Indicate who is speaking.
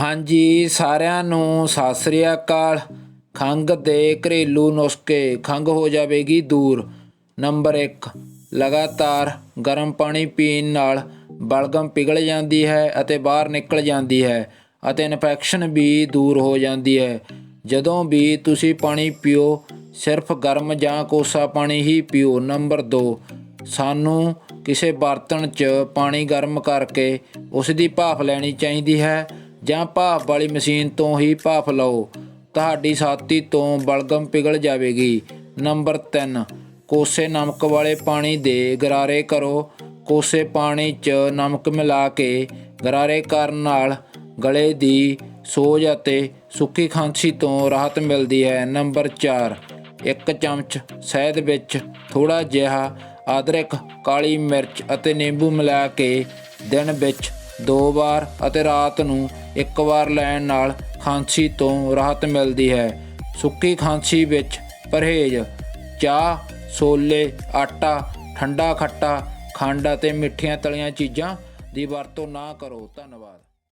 Speaker 1: ਹਾਂਜੀ, ਸਾਰਿਆਂ ਨੂੰ ਸਤਿ ਸ੍ਰੀ ਅਕਾਲ। ਖੰਘ ਦੇ ਘਰੇਲੂ ਨੁਸਖੇ, ਖੰਘ ਹੋ ਜਾਵੇਗੀ ਦੂਰ। ਨੰਬਰ 1 ਲਗਾਤਾਰ ਗਰਮ ਪਾਣੀ ਪੀਣ ਨਾਲ ਬਲਗਮ ਪਿਘਲ ਜਾਂਦੀ ਹੈ ਅਤੇ ਬਾਹਰ ਨਿਕਲ ਜਾਂਦੀ ਹੈ ਅਤੇ ਇਨਫੈਕਸ਼ਨ ਵੀ ਦੂਰ ਹੋ ਜਾਂਦੀ ਹੈ। ਜਦੋਂ ਵੀ ਤੁਸੀਂ ਪਾਣੀ ਪੀਓ, ਸਿਰਫ ਗਰਮ ਜਾਂ ਕੋਸਾ ਪਾਣੀ ਹੀ ਪੀਓ। ਨੰਬਰ 2 ਸਾਨੂੰ ਕਿਸੇ ਬਰਤਨ 'ਚ ਪਾਣੀ ਗਰਮ ਕਰਕੇ ਉਸ ਦੀ ਭਾਫ਼ ਲੈਣੀ ਚਾਹੀਦੀ ਹੈ ਜਾਂ ਭਾਫ਼ ਵਾਲੀ ਮਸ਼ੀਨ ਤੋਂ ਹੀ ਭਾਫ਼ ਲਓ, ਤੁਹਾਡੀ ਛਾਤੀ ਤੋਂ ਬਲਗਮ ਪਿਘਲ ਜਾਵੇਗੀ। ਨੰਬਰ 3 ਕੋਸੇ ਨਮਕ ਵਾਲੇ ਪਾਣੀ ਦੇ ਗਰਾਰੇ ਕਰੋ। ਕੋਸੇ ਪਾਣੀ 'ਚ ਨਮਕ ਮਿਲਾ ਕੇ ਗਰਾਰੇ ਕਰਨ ਨਾਲ ਗਲੇ ਦੀ ਸੋਜ ਅਤੇ ਸੁੱਕੀ ਖਾਂਸੀ ਤੋਂ ਰਾਹਤ ਮਿਲਦੀ ਹੈ। ਨੰਬਰ 4 ਇੱਕ ਚਮਚ ਸ਼ਹਿਦ ਵਿੱਚ ਥੋੜਾ ਜਿਹਾ ਅਦਰਕ, ਕਾਲੀ ਮਿਰਚ ਅਤੇ ਨਿੰਬੂ ਮਿਲਾ ਕੇ ਦਿਨ ਵਿੱਚ ਦੋ ਵਾਰ ਅਤੇ ਰਾਤ ਨੂੰ ਇੱਕ ਵਾਰ ਲੈਣ ਨਾਲ ਖਾਂਸੀ ਤੋਂ ਰਾਹਤ ਮਿਲਦੀ ਹੈ। ਸੁੱਕੀ ਖਾਂਸੀ ਵਿੱਚ ਪਰਹੇਜ਼, ਚਾਹ, ਛੋਲੇ, ਆਟਾ, ਠੰਡਾ ਖੱਟਾ, ਖੰਡ ਅਤੇ ਮਿੱਠੀਆਂ ਤਲੀਆਂ ਚੀਜ਼ਾਂ ਦੀ ਵਰਤੋਂ ਨਾ ਕਰੋ। ਧੰਨਵਾਦ।